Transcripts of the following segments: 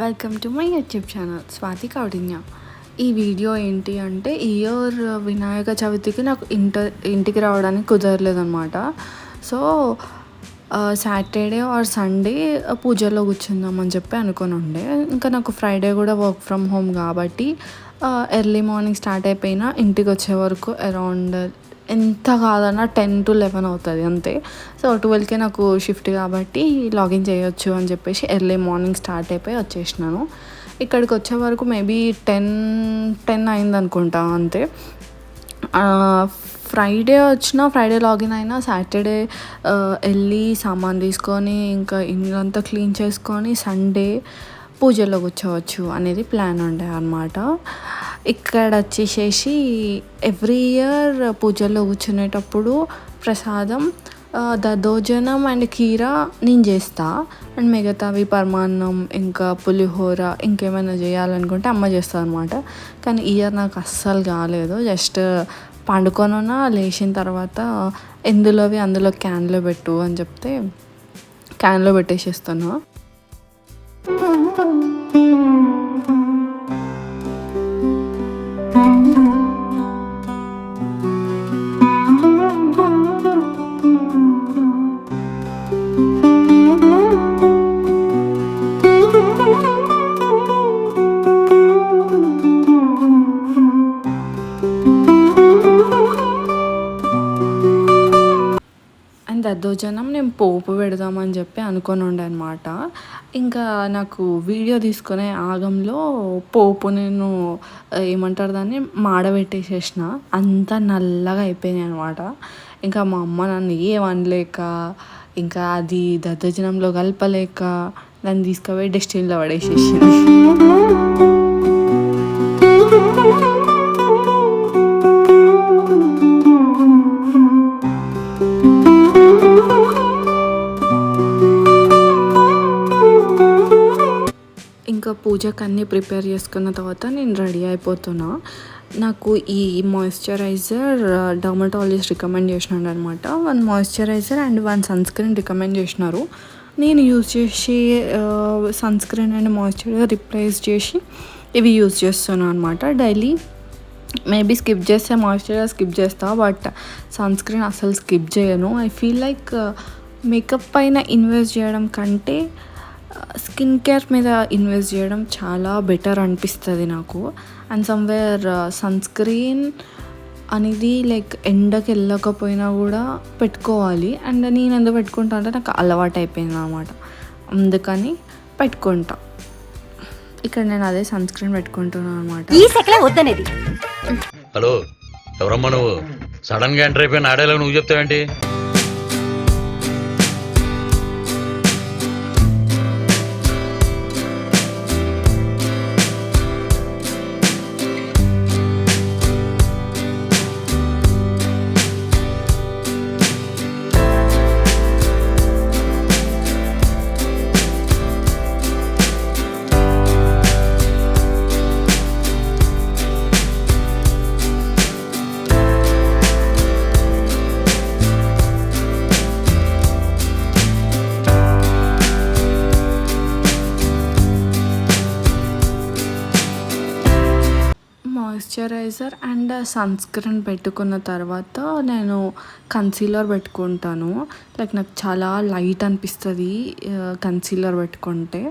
Welcome to my YouTube channel Swathi Kaudinya ఈ video ఏంటి అంటే ఇయర్ వినాయక చవితికి నాకు ఇంటర్ ఇంటికి రావడానికి కుదరలేదన్నమాట. సో సాటర్డే ఆర్ సండే పూజలో కూర్చుందామని చెప్పి అనుకుని ఉండే. ఇంకా నాకు ఫ్రైడే కూడా వర్క్ ఫ్రమ్ హోమ్ కాబట్టి ఎర్లీ మార్నింగ్ స్టార్ట్ అయిపోయినా ఇంటికి వచ్చే వరకు అరౌండ్ ఎంత కాదన్నా టెన్ టు లెవెన్ అవుతుంది అంతే. సో ట్వెల్వ్కే నాకు షిఫ్ట్ కాబట్టి లాగిన్ చేయొచ్చు అని చెప్పేసి ఎర్లీ మార్నింగ్ స్టార్ట్ అయిపోయి వచ్చేసినాను. ఇక్కడికి వచ్చే వరకు మేబీ టెన్ టెన్ అయింది అనుకుంటా అంతే. ఫ్రైడే వచ్చిన ఫ్రైడే లాగిన్ అయినా సాటర్డే వెళ్ళి సామాన్ తీసుకొని ఇంకా ఇల్లంతా క్లీన్ చేసుకొని సండే పూజలో కూర్చోవచ్చు అనేది ప్లాన్ ఉండే అనమాట ఇక్కడ వచ్చేసేసి ఎవ్రీ ఇయర్ పూజల్లో కూర్చునేటప్పుడు ప్రసాదం దద్దోజనం అండ్ కీర నేను చేస్తా. అండ్ మిగతావి పరమాన్నం ఇంకా పులిహోర ఇంకేమైనా చేయాలనుకుంటే అమ్మ చేస్తుంది అనమాట కానీ ఇయర్ నాకు అస్సలు కాలేదు. జస్ట్ పండుకొనున్నా లేచిన తర్వాత ఎందులోవి అందులో క్యాన్లో పెట్టు అని చెప్తే క్యాన్లో పెట్టేసేస్తున్నా. దద్దోజనం నేను పోపు పెడదామని చెప్పి అనుకొని ఉండే అనమాట ఇంకా నాకు వీడియో తీసుకునే ఆగంలో పోపు నేను ఏమంటారు దాన్ని మాడబెట్టేసేసిన అంతా నల్లగా అయిపోయినాయి అనమాట ఇంకా మా అమ్మ నన్ను ఏం ఇంకా అది దద్దోజనంలో కలపలేక దాన్ని తీసుకుపోయి డస్ట్బిన్లో పడేసేసింది. ఇంకా పూజకు అన్నీ ప్రిపేర్ చేసుకున్న తర్వాత నేను రెడీ అయిపోతున్నా. నాకు ఈ మాయిశ్చరైజర్ డర్మటాలజిస్ట్ రికమెండ్ చేసినాడు అనమాట one moisturiser and one sunscreen recommend చేసినారు. నేను యూజ్ చేసి sunscreen and moisturiser replace చేసి ఇవి యూజ్ చేస్తున్నాను అనమాట డైలీ మేబీ స్కిప్ చేస్తే మాయిశ్చరైజర్ స్కిప్ చేస్తా బట్ సన్ స్క్రీన్ అసలు స్కిప్ చేయను. ఐ ఫీల్ లైక్ మేకప్ పైన ఇన్వెస్ట్ చేయడం కంటే స్కిన్ కేర్ మీద ఇన్వెస్ట్ చేయడం చాలా బెటర్ అనిపిస్తుంది నాకు. అండ్ సమ్వేర్ సన్ స్క్రీన్ అనేది లైక్ ఎండకి వెళ్ళకపోయినా కూడా పెట్టుకోవాలి. అండ్ నేను ఎందుకు పెట్టుకుంటా అంటే నాకు అలవాటు అయిపోయింది అనమాట అందుకని పెట్టుకుంటా. ఇక్కడ నేను అదే సన్ స్క్రీన్ పెట్టుకుంటున్నాను అనమాట ఈ సెకలే వద్దనేది హలో ఎవరమ్మా నువ్వు? సడన్గా ఎంటర్ అయిపోయిన ఆడేలా నువ్వు చెప్తావేంటి? మాయిశ్చరైజర్ అండ్ సన్ స్క్రీన్ పెట్టుకున్న తర్వాత నేను కన్సీలర్ పెట్టుకుంటాను. లైక్ నాకు చాలా లైట్ అనిపిస్తుంది కన్సీలర్ పెట్టుకుంటే.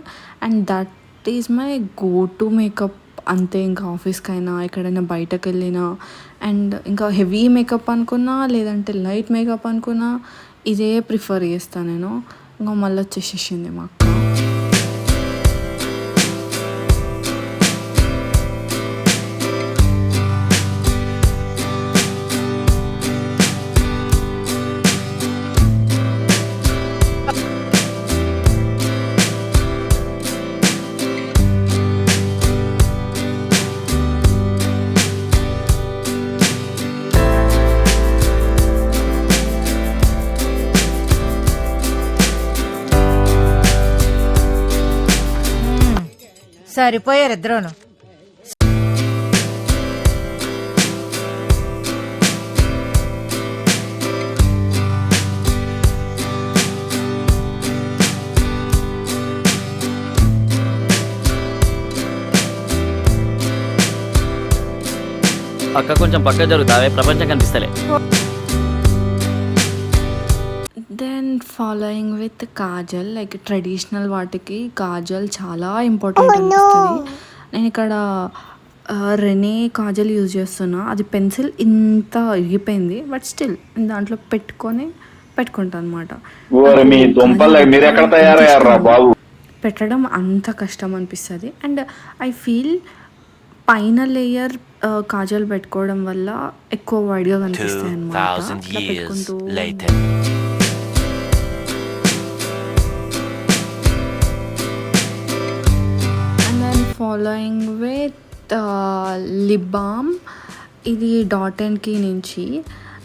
And that is my go to makeup. అంతే ఇంకా ఆఫీస్కైనా ఎక్కడైనా బయటకు వెళ్ళినా అండ్ ఇంకా హెవీ మేకప్ అనుకున్నా లేదంటే లైట్ మేకప్ అనుకున్నా ఇదే ప్రిఫర్ చేస్తాను నేను. ఇంకా మళ్ళీ వచ్చేసేసింది మాకు సరిపోయారు ఇద్దరును. పక్క కొంచెం పక్క జరుగుతావే ప్రపంచం కనిపిస్తలే. Following with kajal like traditional వాటికి కాజల్ చాలా ఇంపార్టెంట్ అనిపిస్తుంది. నేను ఇక్కడ రెనే కాజల్ యూజ్ చేస్తున్నా. అది పెన్సిల్ ఇంత ఇరిగిపోయింది బట్ స్టిల్ దాంట్లో పెట్టుకొని పెట్టుకుంటాను అనమాట ఓరి మీ దుంపలు మీరు ఎక్కడ తయారయ్యారా బాబు? పెట్టడం అంత కష్టం అనిపిస్తుంది. అండ్ ఐ ఫీల్ పైన లేయర్ కాజల్ పెట్టుకోవడం వల్ల ఎక్కువ వైడ్గా కనిపిస్తాయి అనమాట ఫాలోయింగ్ విత్ లిప్ బామ్ ఇది డాట్ అండ్కి నుంచి.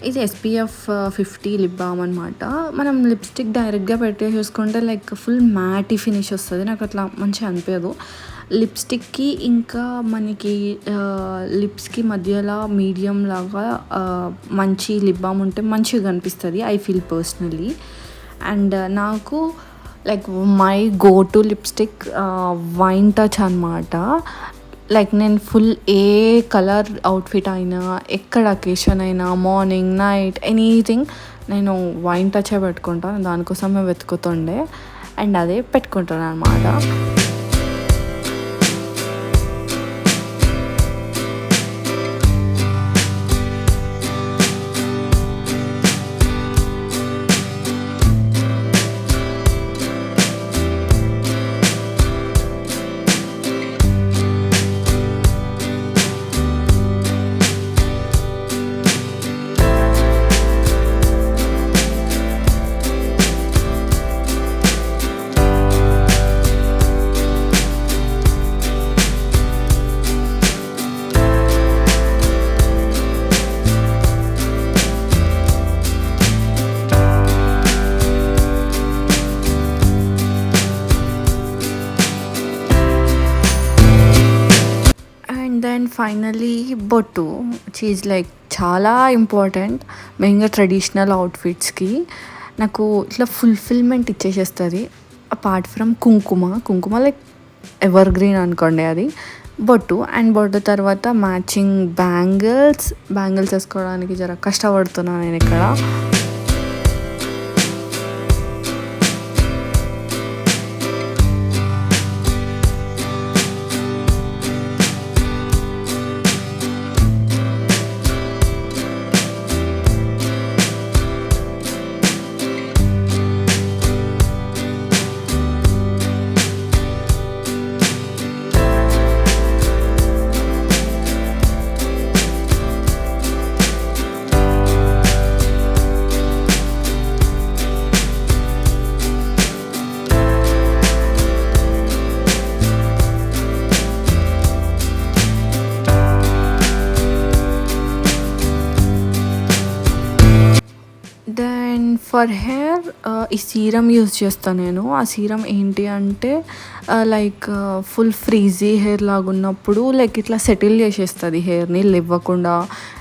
ఇది ఎస్పీఎఫ్ ఫిఫ్టీ లిప్ బామ్ అనమాట మనం లిప్స్టిక్ డైరెక్ట్గా పెట్టే చూసుకుంటే లైక్ ఫుల్ మ్యాటీ ఫినిష్ వస్తుంది. నాకు అట్లా మంచిగా అనిపించదు. లిప్స్టిక్కి ఇంకా మనకి uh, లిప్స్కి మధ్యలో మీడియం లాగా uh, మంచి లిప్ బామ్ ఉంటే మంచిగా కనిపిస్తుంది ఐ ఫీల్ పర్సనలీ అండ్ నాకు like my go to lipstick wine touch అనమాట లైక్ నేను ఫుల్ ఏ కలర్ అవుట్ఫిట్ అయినా ఎక్కడ అకేషన్ అయినా మార్నింగ్ నైట్ ఎనీథింగ్ నేను వైన్ టచే పెట్టుకుంటాను దానికోసమే వెతుకుతుండే. అండ్ అదే పెట్టుకుంటాను అనమాట ఫైనలీ బొట్టు చీజ్ లైక్ చాలా ఇంపార్టెంట్ మెయిన్గా ట్రెడిషనల్ అవుట్ఫిట్స్కి నాకు ఇట్లా ఫుల్ఫిల్మెంట్ ఇచ్చేసేస్తుంది. అపార్ట్ ఫ్రమ్ కుంకుమ. కుంకుమ లైక్ ఎవర్ గ్రీన్ అనుకోండి అది. బొట్టు అండ్ బొట్టు తర్వాత మ్యాచింగ్ బ్యాంగిల్స్ బ్యాంగిల్స్ వేసుకోవడానికి జర కష్టపడుతున్నాను నేను ఇక్కడ. ఫర్ హెయిర్ ఈ సీరం యూజ్ చేస్తాను నేను. ఆ సీరం ఏంటి అంటే లైక్ ఫుల్ ఫ్రీజీ హెయిర్ లాగా ఉన్నప్పుడు లైక్ ఇట్లా సెటిల్ చేసేస్తుంది హెయిర్ని ఇవ్వకుండా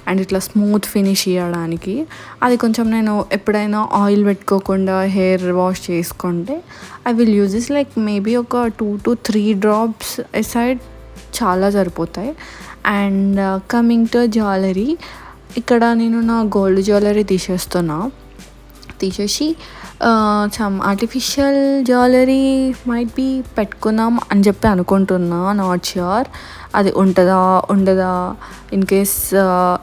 అండ్ ఇట్లా స్మూత్ ఫినిష్ ఇవ్వడానికి అది కొంచెం నేను ఎప్పుడైనా ఆయిల్ పెట్టుకోకుండా హెయిర్ వాష్ చేసుకుంటే I will use is like maybe ఒక two to three drops side చాలా సరిపోతాయి. అండ్ కమింగ్ టు జ్యువెలరీ ఇక్కడ నేను నా గోల్డ్ జ్యువెలరీ తీసేస్తున్నా. తీసేసి some artificial jewellery might be పెట్టుకుందాం అని చెప్పి అనుకుంటున్నా నాట్ ష్యూర్ అది ఉంటుందా ఉండదా ఇన్ కేస్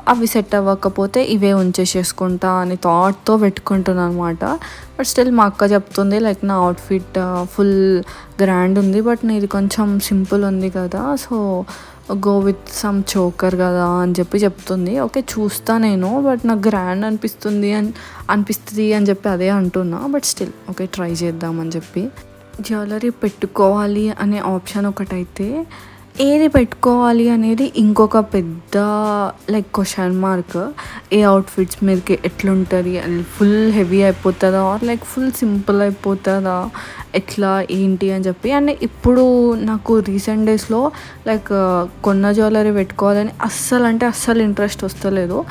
అవి సెట్ అవ్వకపోతే ఇవే ఉంచేసేసుకుంటా అని థాట్తో పెట్టుకుంటున్నాను అనమాట బట్ స్టిల్ మా అక్క చెప్తుంది లైక్ నా అవుట్ఫిట్ ఫుల్ గ్రాండ్ ఉంది బట్ నీది కొంచెం సింపుల్ ఉంది కదా so go with some choker కదా అని చెప్పి చెప్తుంది. ఓకే చూస్తా నేను బట్ నాకు గ్రాండ్ అనిపిస్తుంది అని అనిపిస్తుంది అని చెప్పి అదే అంటున్నా బట్ స్టిల్ ఓకే ట్రై చేద్దామని చెప్పి. జ్యువెలరీ పెట్టుకోవాలి అనే ఆప్షన్ ఒకటైతే ఏది పెట్టుకోవాలి అనేది ఇంకొక పెద్ద లైక్ క్వశ్చన్ మార్క్ ఏ అవుట్ఫిట్స్ మీదకి ఎట్లుంటుంది? ఫుల్ హెవీ అయిపోతుందా? ఆర్ లైక్ ఫుల్ సింపుల్ అయిపోతుందా? ఎట్లా ఏంటి అని చెప్పి. అండ్ ఇప్పుడు నాకు రీసెంట్ డేస్లో లైక్ కొన్న జ్యువెలరీ పెట్టుకోవాలని అస్సలు అంటే అస్సలు ఇంట్రెస్ట్ వస్తలేదు.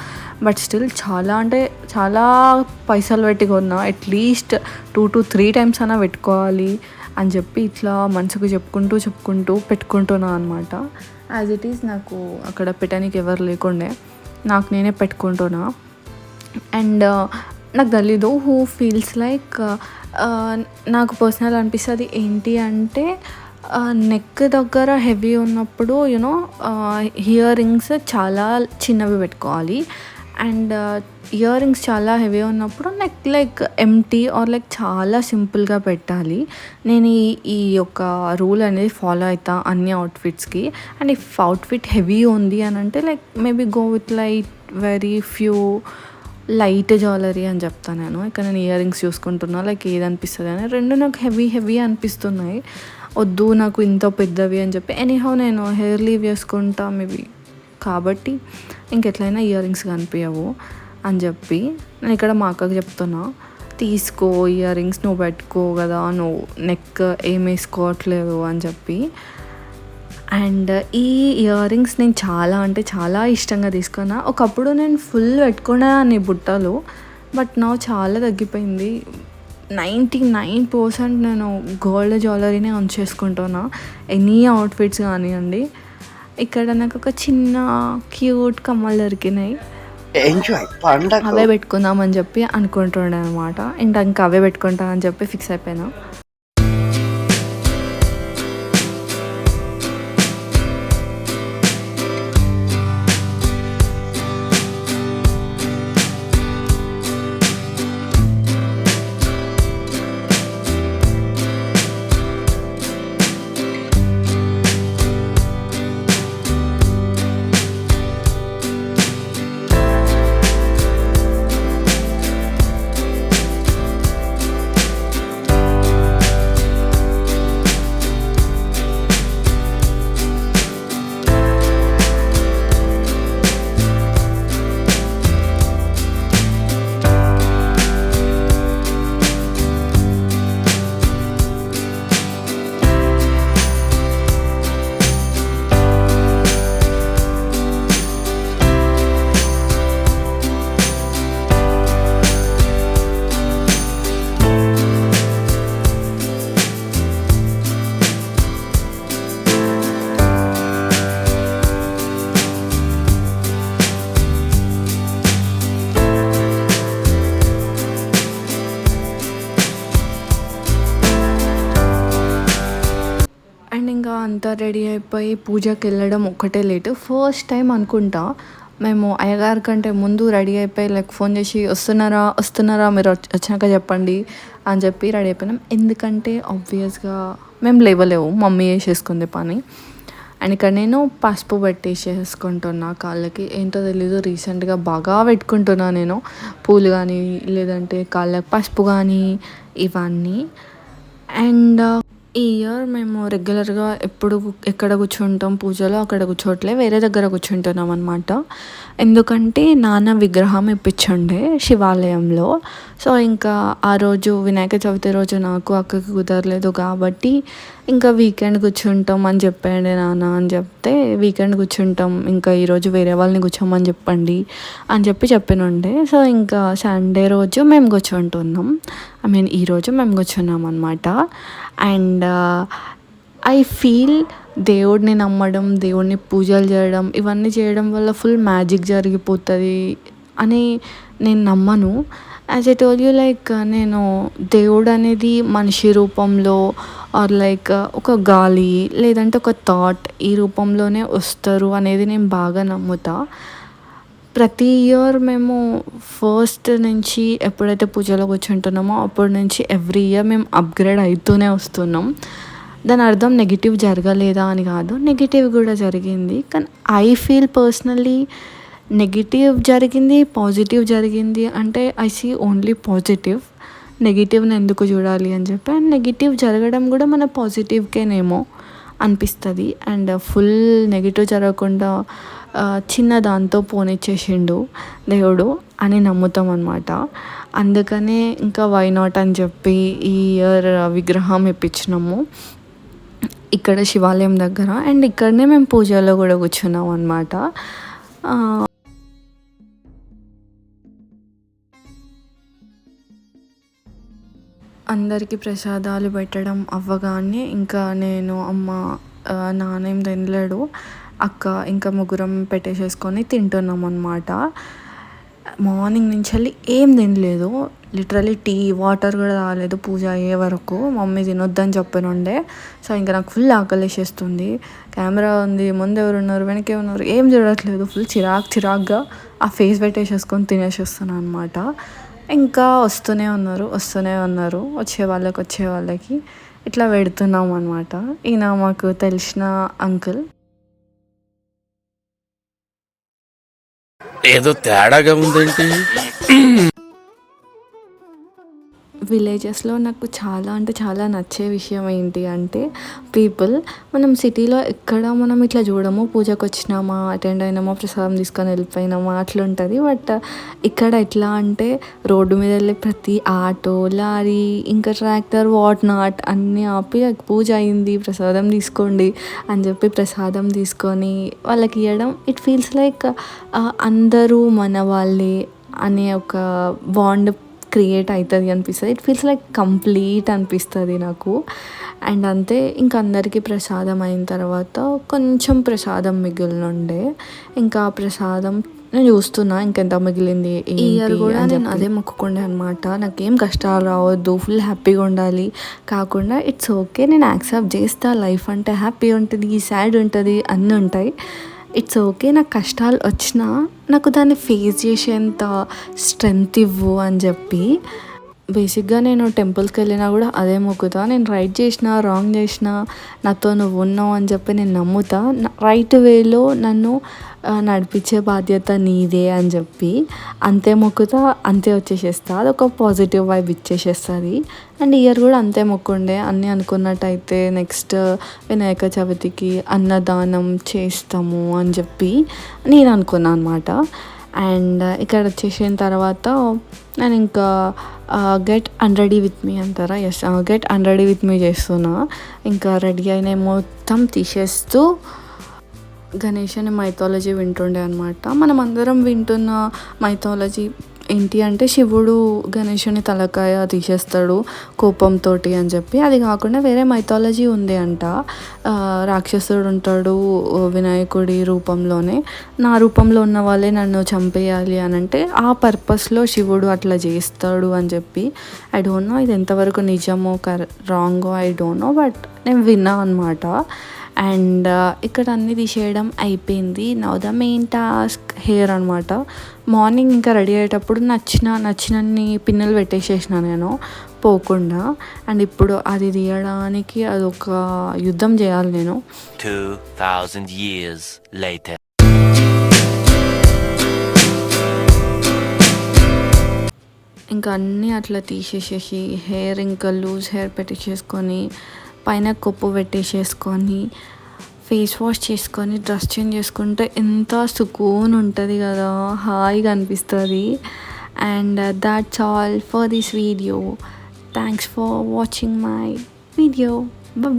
బట్ స్టిల్ చాలా అంటే చాలా పైసలు పెట్టి కొన్నా. At least two to three times అయినా పెట్టుకోవాలి. అని చెప్పి ఇట్లా మనసుకు చెప్పుకుంటూ చెప్పుకుంటూ పెట్టుకుంటున్నా అనమాట యాజ్ ఇట్ ఈస్ నాకు అక్కడ పెట్టడానికి ఎవరు లేకుండే. నాకు నేనే పెట్టుకుంటున్నా. అండ్ uh, నాకు తెలీదు హూ ఫీల్స్ లైక్ నాకు పర్సనల్ అనిపిస్తుంది ఏంటి అంటే uh, నెక్ దగ్గర హెవీ ఉన్నప్పుడు యూనో హియరింగ్స్ రింగ్స్ చాలా చిన్నవి పెట్టుకోవాలి. అండ్ uh, ఇయర్ రింగ్స్ చాలా హెవీ ఉన్నప్పుడు neck like empty or like చాలా సింపుల్గా పెట్టాలి. నేను ఈ ఈ యొక్క రూల్ అనేది ఫాలో అవుతా అన్ని అవుట్ఫిట్స్కి అండ్ ఇఫ్ అవుట్ఫిట్ హెవీ ఉంది అని అంటే like maybe go with light very few light jewellery అని చెప్తాను నేను. ఇక్కడ నేను ఇయర్ రింగ్స్ చూసుకుంటున్నా లైక్ ఏది అనిపిస్తుంది అని. రెండు నాకు హెవీ హెవీ అనిపిస్తున్నాయి. వద్దు నాకు ఇంత పెద్దవి అని చెప్పి. ఎనీహౌ నేను హెయిర్ లీవ్ చేసుకుంటా మేబీ కాబట్టి ఇంకెట్లయినా ఇయర్ రింగ్స్ కనిపించవు అని చెప్పి నేను ఇక్కడ మా అక్కకి చెప్తున్నా. తీసుకో ఇయర్ రింగ్స్ నువ్వు పెట్టుకో కదా నువ్వు నెక్ ఏం వేసుకోవట్లేదు అని చెప్పి. అండ్ ఈ ఇయర్ రింగ్స్ నేను చాలా అంటే చాలా ఇష్టంగా తీసుకున్నా. ఒకప్పుడు నేను ఫుల్ పెట్టుకునేదాన్ని బుట్టలు బట్ నా చాలా తగ్గిపోయింది. నైంటీ నైన్ పర్సెంట్ నేను గోల్డ్ జ్యువెలరీనే ఆన్ చేసుకుంటున్నా ఎనీ అవుట్ఫిట్స్ కానివ్వండి. ఇక్కడ నాకు ఒక చిన్న క్యూట్ కమ్మలు దొరికినాయి. ఎంజాయ్ పండగ. అవే పెట్టుకుందామని చెప్పి అనుకుంటుండే అనమాట ఇంకా ఇంకా అవే పెట్టుకుంటానని చెప్పి ఫిక్స్ అయిపోయినా. ఇంకా అంతా రెడీ అయిపోయి పూజకి వెళ్ళడం ఒక్కటే లేట్. ఫస్ట్ టైం అనుకుంటా మేము అయ్యగారి కంటే ముందు రెడీ అయిపోయి లైక్ ఫోన్ చేసి వస్తున్నారా వస్తున్నారా మీరు వచ్చ- వచ్చినాక చెప్పండి అని చెప్పి రెడీ అయిపోయినాం. ఎందుకంటే ఆబ్వియస్గా మేము లేవలేవు మమ్మీ వేసేసుకుంది పని. అండ్ ఇక్కడ నేను పసుపు పెట్టేసేసుకుంటున్నా కాళ్ళకి. ఏంటో తెలీదు రీసెంట్గా బాగా పెట్టుకుంటున్నా నేను పూలు కానీ లేదంటే కాళ్ళకి పసుపు కానీ ఇవన్నీ. అండ్ ఈ ఇయర్ మేము రెగ్యులర్గా ఎప్పుడు ఎక్కడ కూర్చుంటాం పూజలో అక్కడ కూర్చోట్లే వేరే దగ్గర కూర్చుంటున్నాం అనమాట ఎందుకంటే నాన్న విగ్రహం ఇప్పించండే శివాలయంలో. సో ఇంకా ఆ రోజు వినాయక చవితి రోజు నాకు అక్కకి కుదరలేదు కాబట్టి ఇంకా వీకెండ్ కూర్చుంటాం అని చెప్పండి నాన్న అని చెప్తే వీకెండ్ కూర్చుంటాం ఇంకా ఈరోజు వేరే వాళ్ళని కూర్చోమని చెప్పండి అని చెప్పి చెప్పినుండే. సో ఇంకా సండే రోజు మేము కూర్చుంటున్నాం. ఐ మీన్ ఈరోజు మేము కూర్చున్నాం అనమాట and and uh, I feel దేవుడిని నమ్మడం దేవుడిని పూజలు చేయడం ఇవన్నీ చేయడం వల్ల ఫుల్ మ్యాజిక్ జరిగిపోతుంది అని నేను నమ్మను. As I told you like నేను దేవుడు అనేది మనిషి రూపంలో ఆర్ లైక్ uh, ఒక గాలి లేదంటే ఒక థాట్ ఈ రూపంలోనే వస్తారు అనేది నేను బాగా నమ్ముతా. ప్రతి ఇయర్ మేము ఫస్ట్ నుంచి ఎప్పుడైతే పూజలో కూర్చుంటున్నామో అప్పటి నుంచి ఎవ్రీ ఇయర్ మేము అప్గ్రేడ్ అవుతూనే వస్తున్నాం. దాని అర్థం నెగిటివ్ జరగలేదా అని కాదు నెగిటివ్ కూడా జరిగింది. కానీ ఐ ఫీల్ పర్సనల్లీ నెగిటివ్ జరిగింది పాజిటివ్ జరిగింది. అంటే ఐ సీ ఓన్లీ పాజిటివ్ నెగిటివ్ని ఎందుకు చూడాలి అని చెప్పి అండ్ నెగిటివ్ జరగడం కూడా మన పాజిటివ్కేనేమో అనిపిస్తుంది. అండ్ ఫుల్ నెగిటివ్ జరగకుండా చిన్న దాంతో పోనిచ్చేసిండు దేవుడు అని నమ్ముతాం అనమాట అందుకనే ఇంకా వై నాట్ అని చెప్పి ఈ ఇయర్ విగ్రహం ఇప్పించినాము. ఇక్కడ శివాలయం దగ్గర అండ్ ఇక్కడనే మేము పూజలో కూడా కూర్చున్నాం అనమాట అందరికీ ప్రసాదాలు పెట్టడం అవ్వగానే ఇంకా నేను అమ్మ నాన్న ఏం తినలేడు. అక్క ఇంకా ముగ్గురం పెట్టేసేసుకొని తింటున్నాం అనమాట మార్నింగ్ నుంచి వెళ్ళి ఏం తినలేదు. లిటరలీ టీ వాటర్ కూడా రాలేదు పూజ అయ్యే వరకు. మమ్మీ తినొద్దని చెప్పనుండే. సో ఇంకా నాకు ఫుల్ ఆకలేసేస్తుంది. కెమెరా ఉంది ముందు ఎవరు ఉన్నారు వెనకే ఉన్నారు ఏం చూడట్లేదు. ఫుల్ చిరాక్ చిరాక్గా ఆ ఫేస్ పెట్టేసేసుకొని తినేసేస్తాను అనమాట ఇంకా వస్తూనే ఉన్నారు వస్తూనే ఉన్నారు. వచ్చే వాళ్ళకి వచ్చే వాళ్ళకి ఇట్లా పెడుతున్నాం అనమాట ఈయన మాకు తెలిసిన అంకుల్. ఏదో తేడాగా ఉందేంటి? విలేజెస్లో నాకు చాలా అంటే చాలా నచ్చే విషయం ఏంటి అంటే పీపుల్ మనం సిటీలో ఎక్కడ మనం ఇట్లా చూడము పూజకు వచ్చినామా అటెండ్ అయినామా ప్రసాదం తీసుకొని వెళ్ళిపోయినామా అట్లా ఉంటుంది బట్ ఇక్కడ ఎట్లా అంటే రోడ్డు మీద వెళ్ళే ప్రతి ఆటో లారీ ఇంకా ట్రాక్టర్ వాట్ నాట్ అన్నీ ఆపి పూజ అయింది ప్రసాదం తీసుకోండి అని చెప్పి ప్రసాదం తీసుకొని వాళ్ళకి ఇవ్వడం ఇట్ ఫీల్స్ లైక్ అందరూ మన వాళ్ళే అనే ఒక బాండ్ క్రియేట్ అవుతుంది అనిపిస్తుంది. ఇట్ ఫీల్స్ లైక్ కంప్లీట్ అనిపిస్తుంది నాకు. అండ్ అంతే ఇంకా అందరికీ ప్రసాదం అయిన తర్వాత కొంచెం ప్రసాదం మిగిలినుండే. ఇంకా ప్రసాదం నేను చూస్తున్నా ఇంకెంత మిగిలింది ఈ ఇయర్ కూడా నేను అదే మొక్కుకుండే అనమాట నాకేం కష్టాలు రావద్దు ఫుల్ హ్యాపీగా ఉండాలి. కాకుండా ఇట్స్ ఓకే నేను యాక్సెప్ట్ చేస్తా. లైఫ్ అంటే హ్యాపీ ఉంటుంది సాడ్ ఉంటుంది అన్నీ ఉంటాయి. ఇట్స్ ఓకే నాకు కష్టాలు వచ్చినా నాకు దాన్ని ఫేస్ చేసేంత స్ట్రెంగ్త్ ఇవ్వు అని చెప్పి. బేసిక్గా నేను టెంపుల్స్కి వెళ్ళినా కూడా అదే మొక్కుతా. నేను రైట్ చేసిన రాంగ్ చేసిన నాతో నువ్వు ఉన్నావు అని చెప్పి నేను నమ్ముతా. రైట్ వేలో నన్ను నడిపించే బాధ్యత నీదే అని చెప్పి అంతే మొక్కుతా అంతే వచ్చేసేస్తా. అదొక పాజిటివ్ వైబ్ ఇచ్చేసేస్తుంది. అండ్ ఇయర్ కూడా అంతే మొక్కుండే. అన్నీ అనుకున్నట్టయితే నెక్స్ట్ వినాయక చవితికి అన్నదానం చేస్తాము అని చెప్పి నేను అనుకున్నాను అనమాట అండ్ ఇక్కడ వచ్చేసిన తర్వాత నేను ఇంకా గెట్ అన్రెడీ విత్ మీ అంటారా? Yes get unready with me చేస్తున్నా. ఇంకా రెడీ అయిన మొత్తం తీసేస్తూ గణేష్ అనే మైథాలజీ వింటుండే అనమాట మనం అందరం వింటున్న మైథాలజీ ఏంటి అంటే శివుడు గణేషుని తలకాయ తీసేస్తాడు కోపంతో అని చెప్పి. అది కాకుండా వేరే మైథాలజీ ఉంది అంట. రాక్షసుడు ఉంటాడు వినాయకుడి రూపంలోనే. నా రూపంలో ఉన్న వాళ్ళే నన్ను చంపేయాలి అని అంటే ఆ పర్పస్లో శివుడు అట్లా చేస్తాడు అని చెప్పి. ఐ డోంట్ నో ఇది ఎంతవరకు నిజమో కర రాంగో ఐ డోంట్ నో బట్ నేను విన్నా అనమాట అండ్ ఇక్కడ అన్నీ తీసేయడం అయిపోయింది. Now the main task hair అనమాట మార్నింగ్ ఇంకా రెడీ అయ్యేటప్పుడు నచ్చిన నచ్చినన్ని పిన్నులు పెట్టేసేసిన నేను పోకుండా అండ్ ఇప్పుడు అది తీయడానికి అదొక యుద్ధం చేయాలి నేను 2,000 years later. ఇంకా అన్నీ అట్లా తీసేసేసి హెయిర్ ఇంకా లూజ్ హెయిర్ పెట్టేసేసుకొని పైన కొప్పు పెట్టేసేసుకొని ఫేస్ వాష్ చేసుకొని డ్రెస్ చేంజ్ చేసుకుంటే ఎంత సుకూన్ ఉంటుంది కదా హాయిగా అనిపిస్తుంది. And that's all for this video. Thanks for watching my video. Bye